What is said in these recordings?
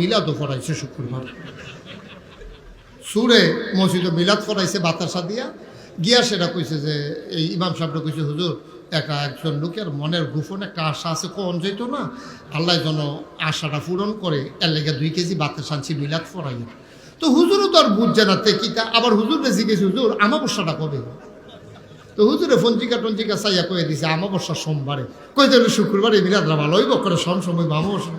মিলাদ পড়াইছে শুক্রবার। সুরে মিলাদ পড়াইছে বাতাসা দিয়া। গিয়া সেটা কইছে যে, এই ইমাম সাহেবটা কইছে, হুজুর একটা একজন লোকের মনের গোপন আছে কোন যেত না? আল্লাহ যেন আশাটা পূরণ করে দুই কেজি বাতাস আনছি, মিলাদ পড়াই। তো হুজুরও তো আর বুঝছে না, তে কিতা আবার হুজুর জিজ্ঞেস, হুজুর, আমাবস্যাটা কবে? তো হুজুরে ফঞ্জিকা টঞ্জিকা চাইয়া কয়ে দিছে, আমাবস্যা সোমবারে। কই দেবে শুক্রবারে মিলাদরা ভালো হইব করে সম সময় আমাবস্যা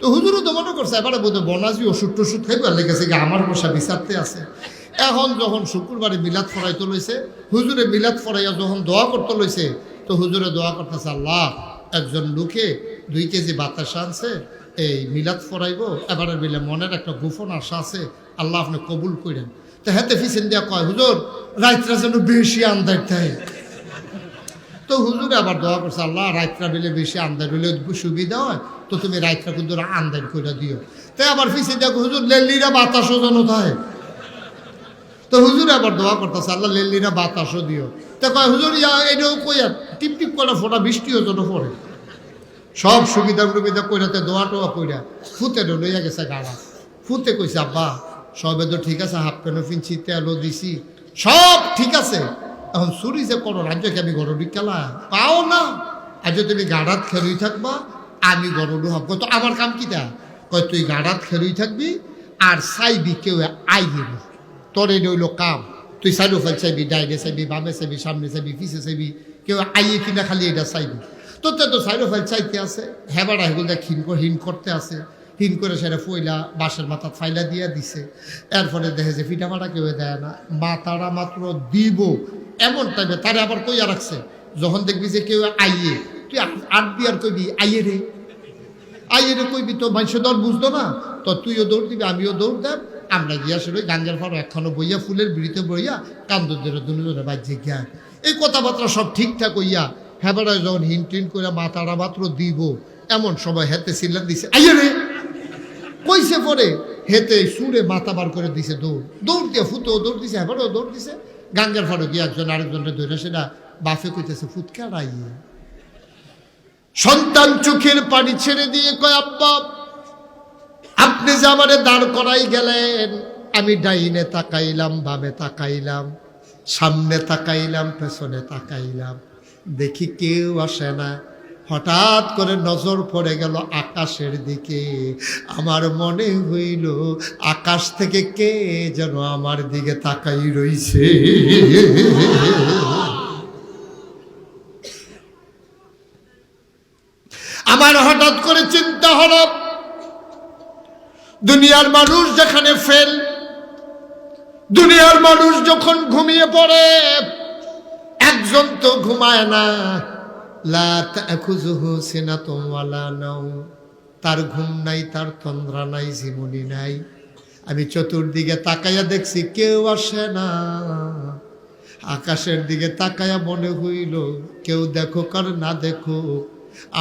তো হুজুরও তো মনে করছে, এবারে বোধ বনাজি ওষুধ টষুধ খাইবার লেগেছে কি আমার বসা বিচারতে আছে। এখন যখন শুক্রবারে মিলাদ ফরাইতে লইছে, হুজুরে মিলাদ ফরাইয়া যখন দোয়া করতে লইছে, তো হুজুরে দোয়া করতেছে, আল্লাহ, একজন লোকে দুই কেজি বাতাস আনছে, এই মিলাদ ফরাইব, এবারে মিলে মনের একটা গোপন আশা আছে, আল্লাহ আপনি কবুল করেন। তো হেতে ফিসেন দিয়া কয়, হুজুর রাইতরা যেন বেশি আন্দার দেয়। তো হুজুর আবার দোয়া করছে, আল্লাহ রাইতরা বেলে বেশি আন্দার হলে সুবিধা হয়। তো তুমি রাইতরা কিন্তু আন্দার করে দিও। তাই আবার ফিসে দেখো হুজুর, লেল্লিরা বাতাসও যেন থাকে তো হুজুর আবার দোয়া করতেছে, আল্লাহ, লেল্লিরা বাতাসও দিও। তা কয়, হুজুর, ইয়া, এটাও কইয়া টিপ টিপ করে ফোটা, বৃষ্টিও যেন পড়ে। সব সুবিধা সুবিধা কইরাতে দোয়া টোয়া কইরা ফুতে লইয়া গেছে গাড়া। ফুতে কইছে, আব্বা, সবে তো ঠিক আছে, হাফ প্যান্ট ফিনছি তেলও দিছি। সব ঠিক আছে। এখন চুরি যে করো, রাজ্যকে আমি গরু বিকালা পাও না। আজ তুমি গাড়াত খেলুই থাকবা আমি গরু হব। তো আমার কাম কি তা কয়, তুই গাড়াত খেলুই থাকবি আর চাইবি কেউ আইবি তোর এই হইল কাম। তুই সাইডো ফেল চাইবি, ডাইনে চাইবি, বামে চাইবি, সামনে চাইবি, পিছে চাইবি, কেউ আইয়ে কিনা খালি এটা চাইবি। তোর তো সাইডো ফেল চাইতে আছে। হেবাড়া হেগুলো হিন হিন করতে আছে। হিন করে সেটা ফইলা বাঁশের মাথা ফাইলা দিয়া দিছে। এরপরে দেখে যে ফিটা ফাটা কেউ দেয় না। মাথাটা মাত্র দিব। এমন টাইমে তারে আবার কইয়া রাখছে, যখন দেখবি যে কেউ আইয়ে তুই আট দিয়ার কইবি আইয়ে রে আইয়ে রে কইবি তো মানুষ দর বুঝতো না? তো তুইও দৌড় দিবি, আমিও দৌড় দেব। আমরা গিয়া শুরু গাঞ্জার ফাড়ো একখানো বইয়া, ফুলের বিড়িতে বইয়া কান্দদের দুজনে বাজ্যে গিয়া। এই কথাবার্তা সব ঠিকঠাক হইয়া হেবারা যখন হিন টিন করে মাথাটা মাত্র দিব, এমন সময় হেতে সিল্লার দিছে আইয়ে রে কইছে পরে, হেতে সুরে মাথা বার করে দিছে দৌড়। দৌড় দিয়ে ফুতো দৌড় দিছে হেবারও দৌড় দিছে। গাঙ্গার গিয়ে একজন আরেকজনের ধরে সেটা বাফে কইতেছে, ফুটকে আড়াইয়ে সন্তান চোখের পানি ছেড়ে দিয়ে কয়, আব্বা, আপনি যে আমারে দাঁড় করাই গেলেন, আমি ডাইনে তাকাইলাম, বামে তাকাইলাম, সামনে তাকাইলাম, পেছনে তাকাইলাম। দেখি কেউ আসে না। হঠাৎ করে নজর পড়ে গেল আকাশের দিকে। আমার মনে হইল, আকাশ থেকে কে যেন আমার দিকে তাকাই রইছে? আমার হঠাৎ করে চিন্তা হলো, দুনিয়ার মানুষ যেখানে ফেল দুনিয়ার মানুষ যখন ঘুমিয়ে পড়ে, একজন তো ঘুমায় না। তার ঘুম নাই, তার তন্দ্রা নাই, জীবনী নাই। আমি চতুর্দিকে তাকাইয়া দেখছি, কেউ আসে না। আকাশের দিকে তাকাইয়া মনে হইল, কেউ দেখো কার না দেখো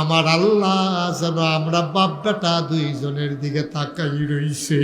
আমার আল্লাহ যেন আমরা বাপ বেটা দুইজনের দিকে তাকাই রইছে।